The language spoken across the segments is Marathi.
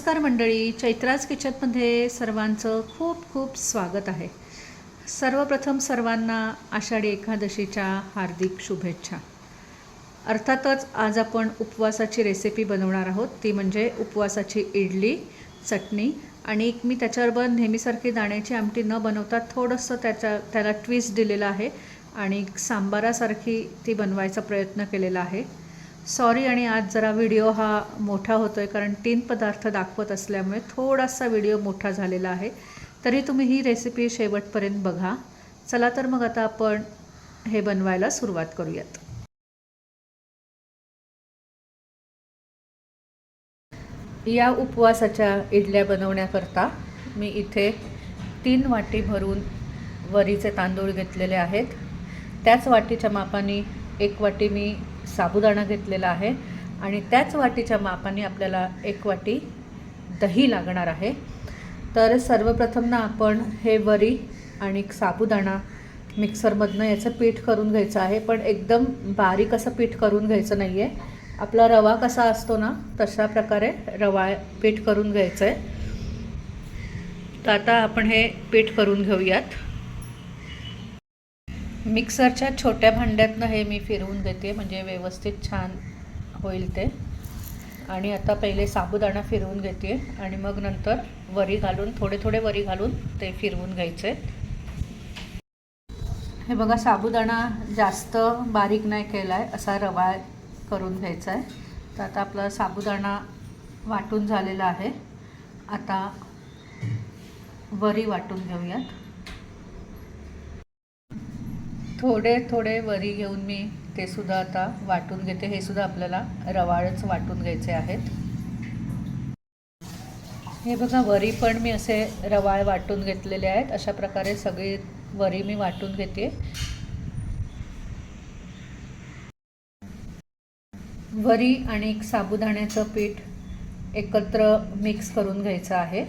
नमस्कार मंडळी चैत्राज किचनमध्ये सर्वांचं खूप खूप स्वागत आहे. सर्वप्रथम सर्वांना आषाढी एकादशीच्या हार्दिक शुभेच्छा. अर्थातच आज आपण उपवासाची रेसिपी बनवणार आहोत. ती म्हणजे उपवासाची इडली चटणी आणि एक मी त्याच्याबरोबर नेहमीसारखी दाण्याची आमटी न बनवता थोडंसं त्याच्या त्याला ट्विस्ट दिलेलं आहे आणि सांबारासारखी ती बनवायचा प्रयत्न केलेला आहे. सॉरी आणि आज जरा व्हिडिओ हा मोठा होतो आहे कारण तीन पदार्थ दाखवत असल्यामुळे थोडासा व्हिडिओ मोठा झालेला आहे. तरी तुम्ही ही रेसिपी शेवटपर्यंत बघा. चला तर मग आता आपण हे बनवायला सुरुवात करूयात. या उपवासाच्या इडल्या बनवण्याकरता मी इथे तीन वाटी भरून वरीचे तांदूळ घेतलेले आहेत. त्याच वाटीच्या मापाने एक वाटी मी साबुदाणा घेतलेला आहे आणि त्याच वाटीच्या मापाने आपल्याला एक वाटी दही लागणार आहे. तर सर्वप्रथम ना आपण हे वरी आणि साबुदाणा मिक्सरमधनं याचं पीठ करून घ्यायचं आहे पण एकदम बारीक असं पीठ करून घ्यायचं नाही आहे आपला रवा कसा असतो ना तशा प्रकारे रवा पीठ करून घ्यायचं आहे तर आता आपण हे पीठ करून घेऊयात. मिक्सरच्या छोट्या भांड्यातनं हे मी फिरवून देते म्हणजे व्यवस्थित छान होईल ते. आणि आता पहिले साबुदाणा फिरवून घेते आणि मग नंतर वरी घालून थोडे थोडे वरी घालून ते फिरवून घ्यायचे. हे बघा साबुदाणा जास्त बारीक नाही केला आहे असा रवा करून घ्यायचा आहे तर आता आपला साबुदाणा वाटून झालेला आहे. आता वरी वाटून घेऊयात. थोडे थोडे वरी घेऊन मी ते सुद्धा आता वाटून घेते. हे सुद्धा आपल्याला रवाळच वाटून घ्यायचे आहेत. हे बघा वरी पण मी असे रवाळ वाटून घेतलेले आहेत. अशा प्रकारे सगळी वरी मी वाटून घेते. वरी आणि साबुदाण्याचं पीठ एकत्र मिक्स करून घ्यायचं आहे.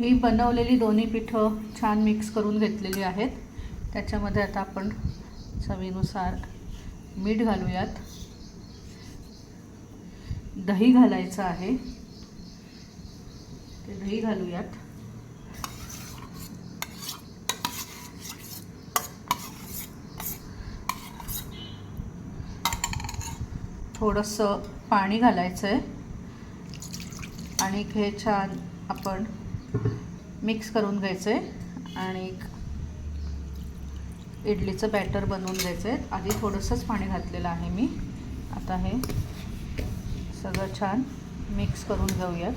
ही बनवलेली दोन्ही पिठं छान मिक्स करून घेतलेली आहेत. त्याच्यामध्ये आता आपण चवीनुसार मीठ घालूयात. दही घालायचं आहे. ते दही घालूयात. थोडंसं पाणी घालायचं आहे आणि हे छान आपण मिक्स करून घ्यायचं आहे आणि इडलीचं बॅटर बनवून द्यायचं आहे. आधी थोडंसंच पाणी घातलेलं आहे मी. आता हे सगळं छान मिक्स करून घेऊयात.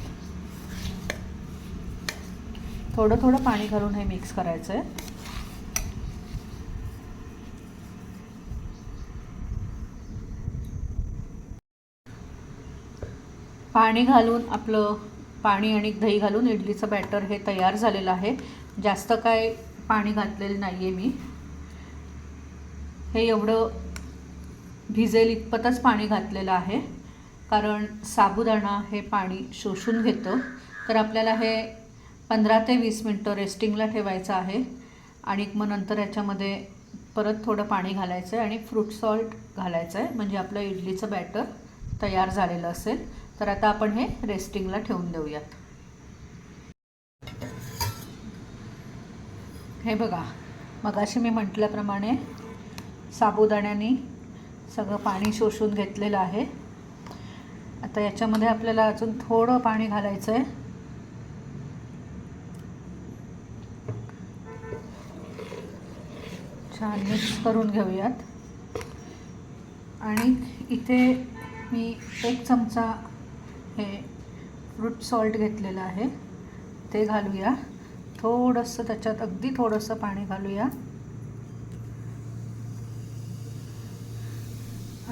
थोडं थोडं पाणी घालून हे मिक्स करायचं आहे पाणी घालून आपलं पाणी आणि दही घालून इडलीचं बॅटर हे तयार झालेलं आहे. जास्त काय पाणी घातलेलं नाही आहे मी. हे एवढं भिजेल इतपतच पाणी घातलेलं आहे. कारण साबुदाणा हे पाणी शोषून घेतं. तर आपल्याला हे पंधरा ते वीस मिनटं रेस्टिंगला ठेवायचं आहे. आणि मग नंतर याच्यामध्ये परत थोडं पाणी घालायचं आहे आणि फ्रूट सॉल्ट घालायचं आहे. म्हणजे आपलं इडलीचं बॅटर तयार झालेलं असेल. तर आता आपण हे रेस्टिंगला ठेवून देऊयात. हे बघा मगाशी मी म्हटल्याप्रमाणे साबुदाण्याने सगळं पाणी शोषून घेतलेलं आहे. आता याच्यामध्ये आपल्याला अजून थोडं पाणी घालायचं आहे छान मिक्स करून घेऊयात. आणि इथे मी एक चमचा हे फ्रूट सॉल्ट घेतलेलं आहे. ते घालूया. थोडंसं त्याच्यात अगदी थोडंसं पाणी घालूया.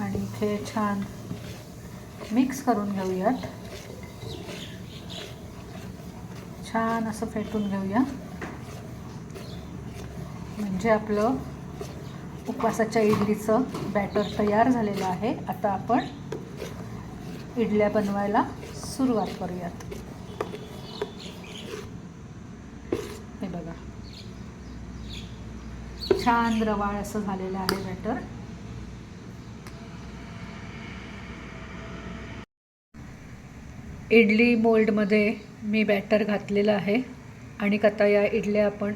आणि इथे छान मिक्स करून घेऊयात. छान असं फेटून घेऊया. म्हणजे आपलं उपवासाच्या इडलीचं बॅटर तयार झालेलं आहे. आता आपण इडल्या बनवायला सुरुवात करूयात. हे बघा. छान रवाळ असं झालेलं आहे बॅटर इडली मोल्डमध्ये मी बॅटर घातलेलं आहे आणि आता या इडल्या आपण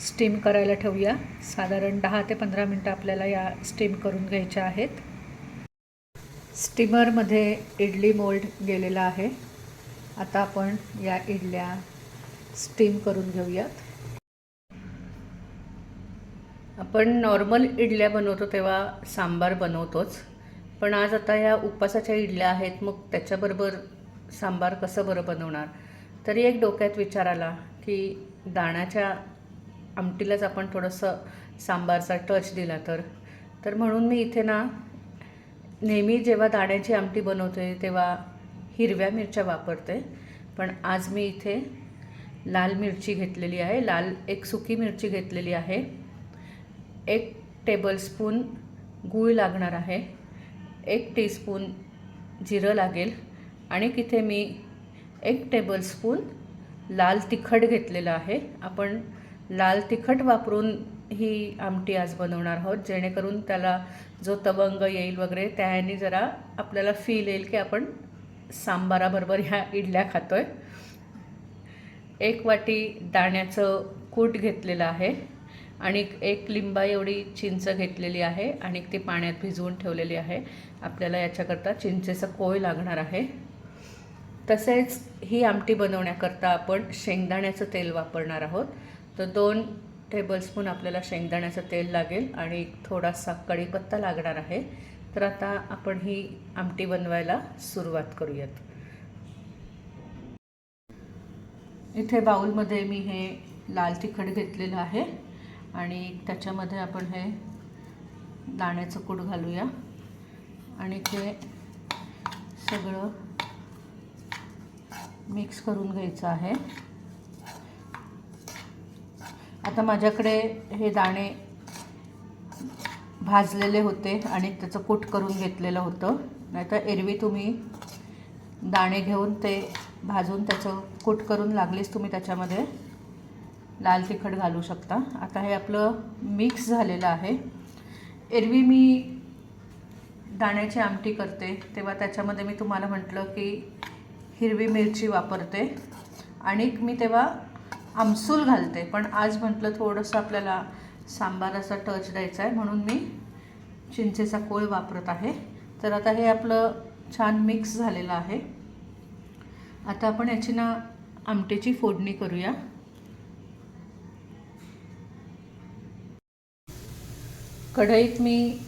स्टीम करायला ठेवूया. साधारण दहा ते पंधरा मिनटं आपल्याला या स्टीम करून घ्यायच्या आहेत. स्टीमरमध्ये इडली मोल्ड गेलेला आहे. आता आपण या इडल्या स्टीम करून घेऊयात. आपण नॉर्मल इडल्या बनवतो तेव्हा सांबार बनवतोच. पण आज आता या उपासाच्या इडल्या आहेत मग त्याच्याबरोबर सांबार कसं बरं बनवणार? तरी एक डोक्यात विचार आला की दाण्याच्या आमटीलाच आपण थोडंसं सांबारचा टच दिला तर. तर म्हणून मी इथे ना नेहमी जेव्हा दाण्याची आमटी बनवते तेव्हा हिरव्या मिरच्या वापरते. पण आज मी इथे लाल मिरची घेतलेली आहे. लाल एक सुकी मिरची घेतलेली आहे. एक टेबलस्पून गूळ लागणार आहे. एक टीस्पून जिरं लागेल. आणि तिथे मी एक टेबलस्पून लाल तिखट घेतलेलं आहे. आपण लाल तिखट वापरून ही आमटी आज बनवणार आहोत जेणेकरून त्याला जो तवंग येईल वगैरे त्याने जरा आपल्याला फील येईल की आपण सांबाराबरोबर ह्या इडल्या खातो आहे एक वाटी दाण्याचं कूट घेतलेलं आहे आणि एक लिंबा एवढी चिंच घेतलेली आहे आणि ती पाण्यात भिजवून ठेवलेली आहे. आपल्याला याच्याकरता चिंचेचं कोय लागणार आहे. तसेच ही आमटी बनवण्याकरता आपण शेंगदाण्याचं तेल वापरणार आहोत. तर दोन टेबलस्पून आपल्याला शेंगदाण्याचं तेल लागेल आणि थोडासा कढीपत्ता लागणार आहे. तर आता आपण ही आमटी बनवायला सुरुवात करूयात. इथे बाऊलमध्ये मी हे लाल तिखट घेतलेलं आहे आणि त्याच्यामध्ये आपण हे दाण्याचं कूट घालूया. आणि ते सगळं मिक्स करून घ्यायचं आहे. आता माझ्याकडे हे दाणे भाजलेले होते आणि त्याचं कूट करून घेतलेलं होतं. नाहीतर एरवी तुम्ही दाणे घेऊन ते भाजून त्याचं कूट करून लागलीच तुम्ही त्याच्यामध्ये. लाल तिखट घालू शकता. आता हे आपलं मिक्स झालेलं आहे. एरवी मी दाण्याची आमटी करते. तेव्हा त्याच्यामध्ये मी तुम्हाला म्हटलं की हिरवी मिरची वापरते. आणि मी तेव्हा आमसूल घालते. पण आज म्हटलं थोडंसं आपल्याला सांबाराचा टच द्यायचा आहे. म्हणून मी चिंचेचा कोळ वापरत आहे. तर आता हे आपलं छान मिक्स झालेलं आहे. आता आपण याची ना आमटेची फोडणी करूया. कढईत मी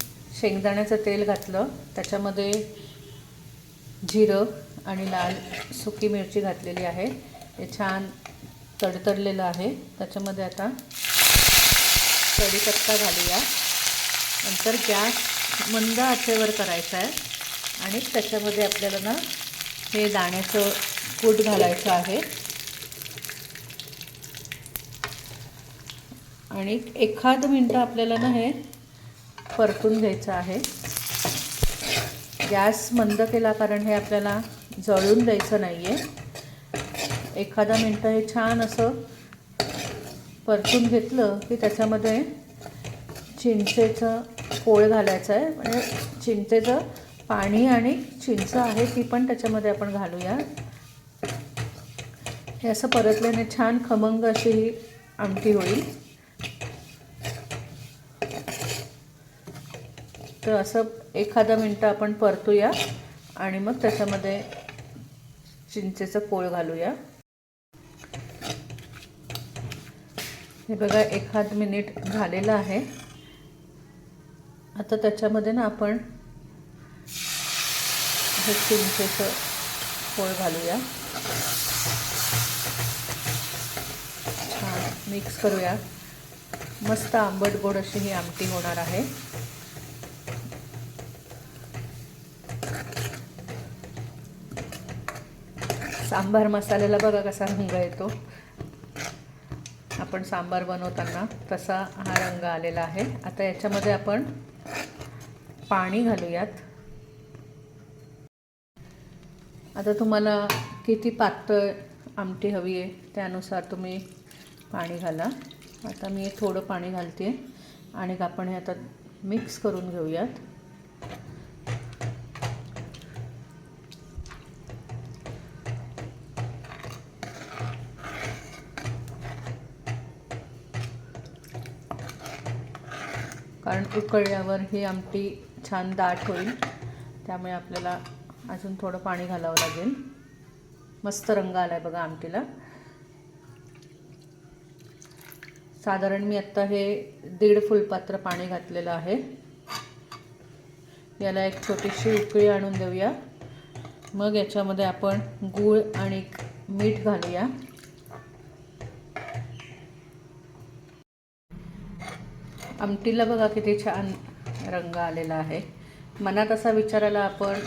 शेंगदाण्याचं तेल घातलं. त्याच्यामध्ये जिरं आणि लाल सुकी मिरची घातलेली आहे. हे छान तडतडलेलं आहे. त्याच्यामध्ये आता कढीपत्ता घालूया. नंतर गॅस मंद आचेवर करायचा आहे. आणि त्याच्यामध्ये आपल्याला ना हे दाण्याचं कूट घालायचं आहे. आणि एखाद मिनटं आपल्याला ना हे परतून घ्यायचं आहे. गॅस मंद केला कारण हे आपल्याला जळून द्यायचं नाही आहे एखादा मिनटं हे छान असं परतून घेतलं की त्याच्यामध्ये चिंचेचं पोळ घालायचं आहे. म्हणजे चिंचेचं पाणी आणि चिंच आहे ती पण त्याच्यामध्ये आपण घालूया. हे असं परतल्याने छान खमंग अशी ही आमटी होईल. तर असं एखादा मिनटं आपण परतूया आणि मग त्याच्यामध्ये चिंचेचं कोळ घालूया. हे बघा एखाद मिनिट झालेलं आहे. आता त्याच्यामध्ये ना आपण हे चिंचेचं पोळ घालूया. छान मिक्स करूया. मस्त आंबट गोड अशी ही आमटी होणार आहे. सांबार मसाल्याला बघा कसा रंग येतो. आपण सांबार बनवताना तसा हा रंग आलेला आहे. आता याच्यामध्ये आपण पाणी घालूयात. आता तुम्हाला किती पातळ आमटी हवी आहे त्यानुसार तुम्ही पाणी घाला. आता मी थोडं पाणी घालते आणि आपण हे आता मिक्स करून घेऊयात. उकळल्यावर ही आमटी छान दाट होईल. त्यामुळे आपल्याला अजून थोडं पाणी घालावं लागेल. मस्त रंग आला आहे बघा आमटीला. साधारण मी आत्ता हे दीड फुलपात्र पाणी घातलेलं आहे. याला एक छोटीशी उकळी आणून देऊया. मग याच्यामध्ये आपण गूळ आणि मीठ घालूया. आमटीला बघा किती छान रंग आलेला आहे. मनात असा विचारायला आपण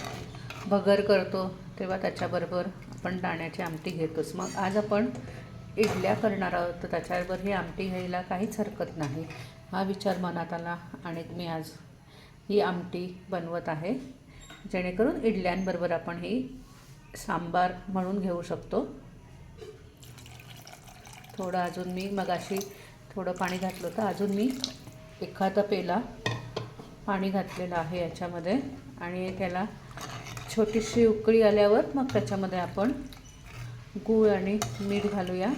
भगर करतो तेव्हा त्याच्याबरोबर आपण दाण्याची आमटी घेतोच. मग आज आपण इडल्या करणार आहोत तर त्याच्याबरोबर ही आमटी घ्यायला काहीच हरकत नाही. हा विचार मनात आला आणि मी आज ही आमटी बनवत आहे. जेणेकरून इडल्यांबरोबर आपण ही सांबार म्हणून घेऊ शकतो. थोडं अजून मी मगाशी थोडं पाणी घातलं होतं अजून मी एखादा पेला पाणी घातलेलं आहे याच्यामध्ये आणि त्याला छोटीशी उकळी आल्यावर मग त्याच्यामध्ये आपण गूळ आणि मीठ घालूया.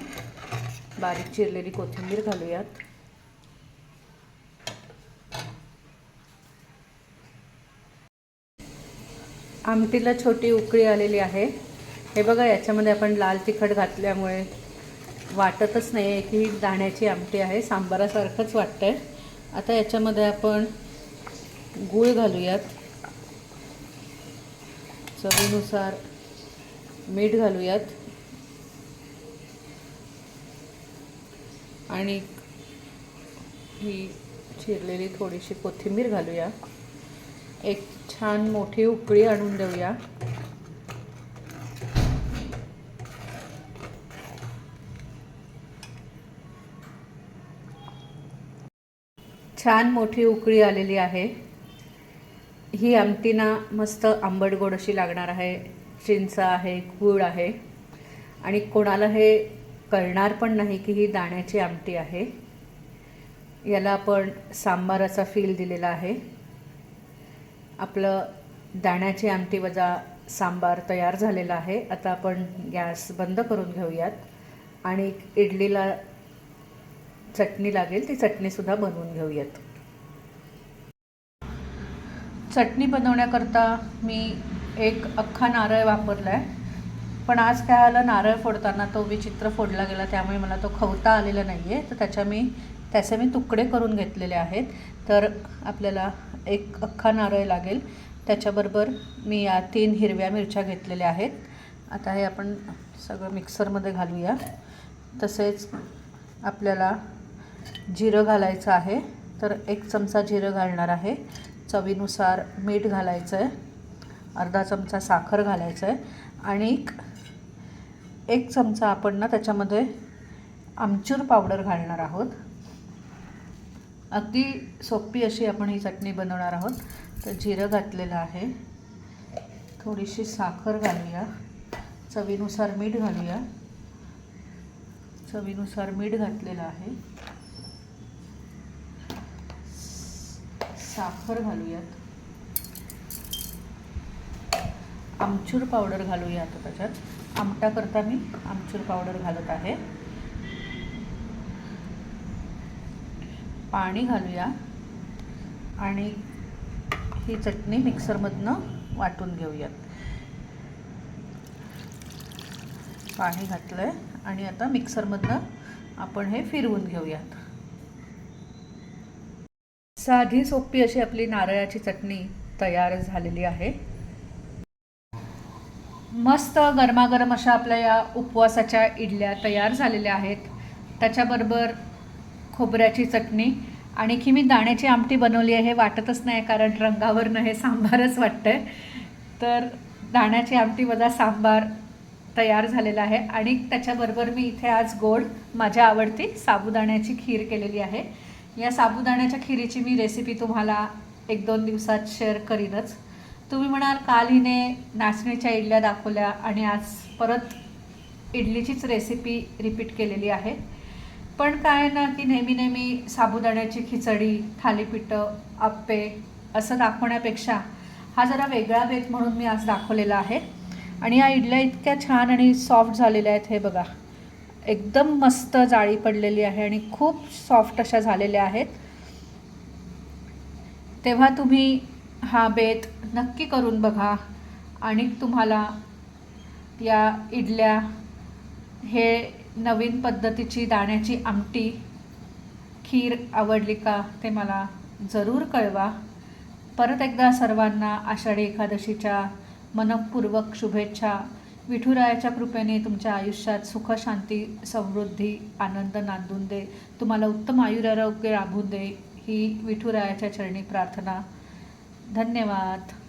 बारीक चिरलेली कोथिंबीर घालूयात. आमटीला छोटी उकळी आलेली आहे. हे बघा याच्यामध्ये आपण लाल तिखट घातल्यामुळे वाटतच नाही आहे की ही दाण्याची आमटी आहे. सांबारासारखंच वाटतं आहे आता याच्यामध्ये आपण गूळ घालूयात. चवीनुसार मीठ घालूयात. आणि ही चिरलेली थोडीशी कोथिंबीर घालूया. एक छान मोठी उकळी आणून देऊया. छान मोठी उकळी आलेली आहे. ही आमटी ना मस्त आंबट गोड अशी लागणार आहे. चिंच आहे गूळ आहे. आणि कोणाला हे कळणार पण नाही की ही दाण्याची आमटी आहे. याला आपण सांबाराचा फील दिलेला आहे. आपलं दाण्याची आमटी वजा सांबार तयार झालेला आहे. आता आपण गॅस बंद करून घेऊयात. आणि इडलीला चटणी लागेल ती चटणीसुद्धा बनवून घेऊयात. चटणी बनवण्याकरता मी एक अख्खा नारळ वापरला आहे पण आज काय आलं नारळ फोडताना तो विचित्र फोडला गेला त्यामुळे मला तो खवता आलेला नाही आहे तर त्याच्या मी त्याचे मी तुकडे करून घेतलेले आहेत. तर आपल्याला एक अख्खा नारळ लागेल. त्याच्याबरोबर मी या तीन हिरव्या मिरच्या घेतलेल्या आहेत. आता हे आपण सगळं मिक्सरमध्ये घालूया. तसेच आपल्याला जिरं घालायचं आहे. तर एक चमचा जिरं घालणार आहे. चवीनुसार मीठ घालायचं आहे अर्धा चमचा साखर घालायचं आहे आणि एक चमचा आपण ना त्याच्यामध्ये आमचूर पावडर घालणार आहोत. अगदी सोपी अशी आपण ही चटणी बनवणार आहोत. तर जिरं घातलेलं आहे. थोडीशी साखर घालूया. चवीनुसार मीठ घालूया. चवीनुसार मीठ घातलेलं आहे. साखर घालूयात. आमचूर पावडर घालूया आता त्याच्यात. आमटा करता मी आमचूर पावडर घालत आहे. पाणी घालूया. आणि ही चटणी मिक्सरमधनं वाटून घेऊयात. पाणी घातलं आहे आणि आता मिक्सरमधनं आपण हे फिरवून घेऊयात. साधी सोपी अशी आपली नारळाची चटणी तयार झालेली आहे. मस्त गरमागरम अशा आपल्या या उपवासाच्या इडल्या तयार झालेल्या आहेत. त्याच्याबरोबर खोबऱ्याची चटणी. आणखी मी दाण्याची आमटी बनवली आहे हे वाटतच नाही कारण रंगावरनं हे सांबारच वाटतंय. तर दाण्याची आमटी वजा सांबार तयार झालेला आहे. आणि त्याच्याबरोबर मी इथे आज गोड माझ्या आवडती साबुदाण्याची खीर केलेली आहे. या साबुदाण्याच्या खिरीची मी रेसिपी तुम्हाला एक दोन दिवसात शेअर करीनच. तुम्ही म्हणाल काल हिने नाचणीच्या इडल्या दाखवल्या आणि आज परत इडलीचीच रेसिपी रिपीट केलेली आहे. पण काय ना की नेहमी नेहमी साबुदाण्याची खिचडी थालीपीठं आप्पे असं दाखवण्यापेक्षा हा जरा वेगळा बेत म्हणून मी आज दाखवलेला आहे. आणि या इडल्या इतक्या छान आणि सॉफ्ट झालेल्या आहेत हे बघा. एकदम मस्त जाळी पडलेली आहे आणि खूप सॉफ्ट अशा झालेल्या आहेत. तेव्हा तुम्ही हा बेत नक्की करून बघा आणि तुम्हाला या इडल्या हे नवीन पद्धतीची दाण्याची आमटी खीर आवडली का ते मला जरूर कळवा. परत एकदा सर्वांना आषाढी एकादशीच्या मनपूर्वक शुभेच्छा. विठुरायाच्या कृपेने तुमच्या आयुष्यात सुख शांती समृद्धी आनंद नांदून दे. तुम्हाला उत्तम आयुरारोग्य लाभून दे. ही विठुरायाच्या चरणी प्रार्थना. धन्यवाद.